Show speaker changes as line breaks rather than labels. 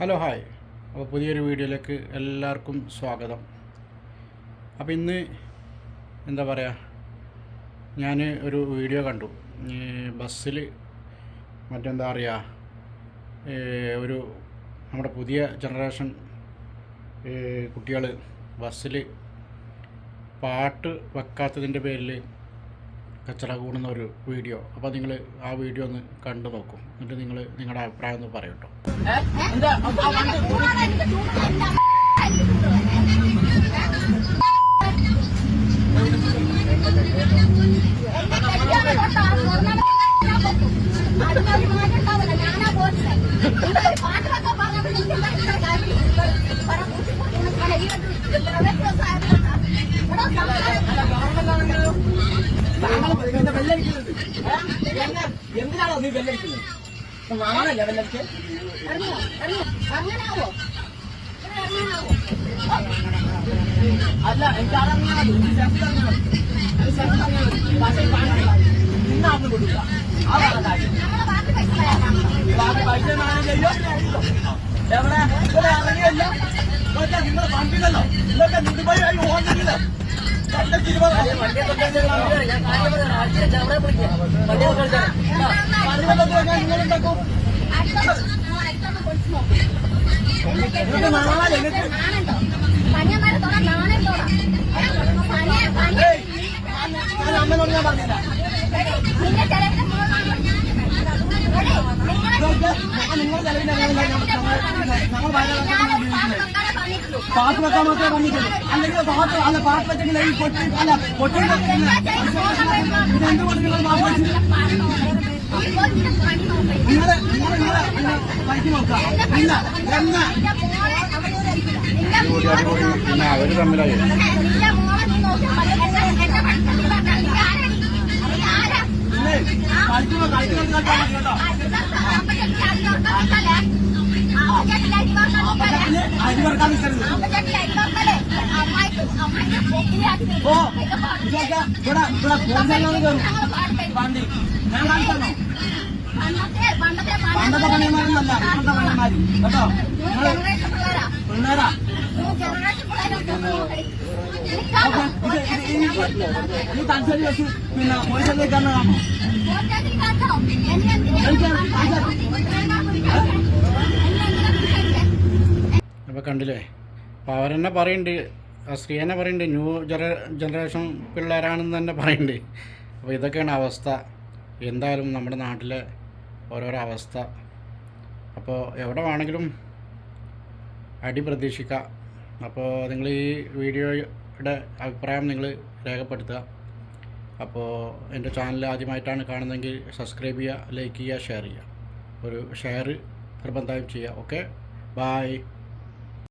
Hello hi. അപ്പോൾ പുതിയൊരു വീഡിയോയിലേക്ക് എല്ലാവർക്കും സ്വാഗതം. അപ്പോൾ ഇന്ന് എന്താ പറയുക ഞാൻ ഒരു വീഡിയോ കണ്ടു. ഈ ബസ്സിൽ മറ്റെന്താ പറയുക ഒരു നമ്മുടെ പുതിയ ജനറേഷൻ കുട്ടികൾ ബസ്സിൽ പാട്ട് വെക്കാത്തതിന്റെ പേരിൽ കച്ചറ കൂടുന്ന ഒരു വീഡിയോ. അപ്പോൾ നിങ്ങൾ ആ വീഡിയോ ഒന്ന് കണ്ടു നോക്കും. എന്നിട്ട് നിങ്ങൾ നിങ്ങളുടെ അഭിപ്രായം ഒന്ന് പറയൂ
എന്തിനാണോ നീ വെല്ലടിക്കുന്നത് നാളല്ല
വെല്ലടിക്ക്
അല്ല എനിക്ക് അതങ്ങനെ മതി. ഈ ശക്തി അങ്ങനെ മതി. ഈ ശക്തി അങ്ങനെ മതി. പക്ഷേ ഈ പണം ഇന്ന് അന്ന് കൊടുക്കുക അതാണ് കാര്യം ബാക്കി പൈസ മാനേജ് ചെയ്യോ എവിടെ ഇവിടെ ഇറങ്ങിയല്ല ഇതൊക്കെ നിങ്ങൾ പണ്ടില്ലല്ലോ ഇതൊക്കെ ആയി ഓടുന്നില്ല നിങ്ങളുണ്ടാക്കും
പൊളിച്ചു നോക്കും
നിങ്ങൾക്ക് നാളെ ഞാൻ അമ്മനോട് ഞാൻ പറഞ്ഞില്ല നിങ്ങൾ ചെലവിന്റെ ഞങ്ങൾ പാട്ട് വെക്കാൻ മാത്രമേ പറഞ്ഞിട്ടുള്ളൂ അല്ലെങ്കിൽ പാട്ട് അല്ല പാട്ട് വെച്ചെങ്കിൽ ഈ കൊച്ചി അല്ല കൊച്ചി ഇതെന്ത് കൊണ്ട് നിങ്ങൾ പാട്ട് വെച്ചു നിങ്ങളെ നിങ്ങളെ നിങ്ങളെ പൈസ നോക്കാം ഇല്ല എന്നാ
അവർ തമ്മിലായി
കളിക്കുമ്പോ കളിക്കുന്ന കേട്ടോ വണ്ടി ഞാൻ കാണിച്ചോ പണ്ടത്തെ പണിയന്മാരൊന്നല്ല ഇപ്പോഴത്തെ പണിയന്മാര് കേട്ടോ പിള്ളേരാ ഇത് തലശ്ശേരി വെച്ച് പിന്നെ പോലീസിലേക്ക് തന്നെ കാണോ
അപ്പോൾ കണ്ടില്ലേ? അപ്പോൾ അവരെന്നെ പറയുന്നുണ്ട് ആ സ്ത്രീ തന്നെ പറയുന്നുണ്ട് ന്യൂ ജന ജനറേഷൻ പിള്ളേരാണെന്ന് തന്നെ പറയുന്നുണ്ട് അപ്പോൾ ഇതൊക്കെയാണ് അവസ്ഥ. എന്തായാലും നമ്മുടെ നാട്ടിലെ ഓരോരോ അവസ്ഥ. അപ്പോൾ എവിടെ വേണമെങ്കിലും അടി പ്രതീക്ഷിക്കാം. അപ്പോൾ നിങ്ങൾ ഈ വീഡിയോയുടെ അഭിപ്രായം നിങ്ങൾ രേഖപ്പെടുത്തുക. അപ്പോൾ എന്റെ ചാനൽ ആദ്യമായിട്ടാണ് കാണുന്നതെങ്കിൽ സബ്സ്ക്രൈബ് ചെയ്യുക ലൈക്ക് ചെയ്യുക ഷെയർ ചെയ്യുക. ഒരു ഷെയർ നിർബന്ധമായും ചെയ്യുക. ഓക്കെ? ബായ്.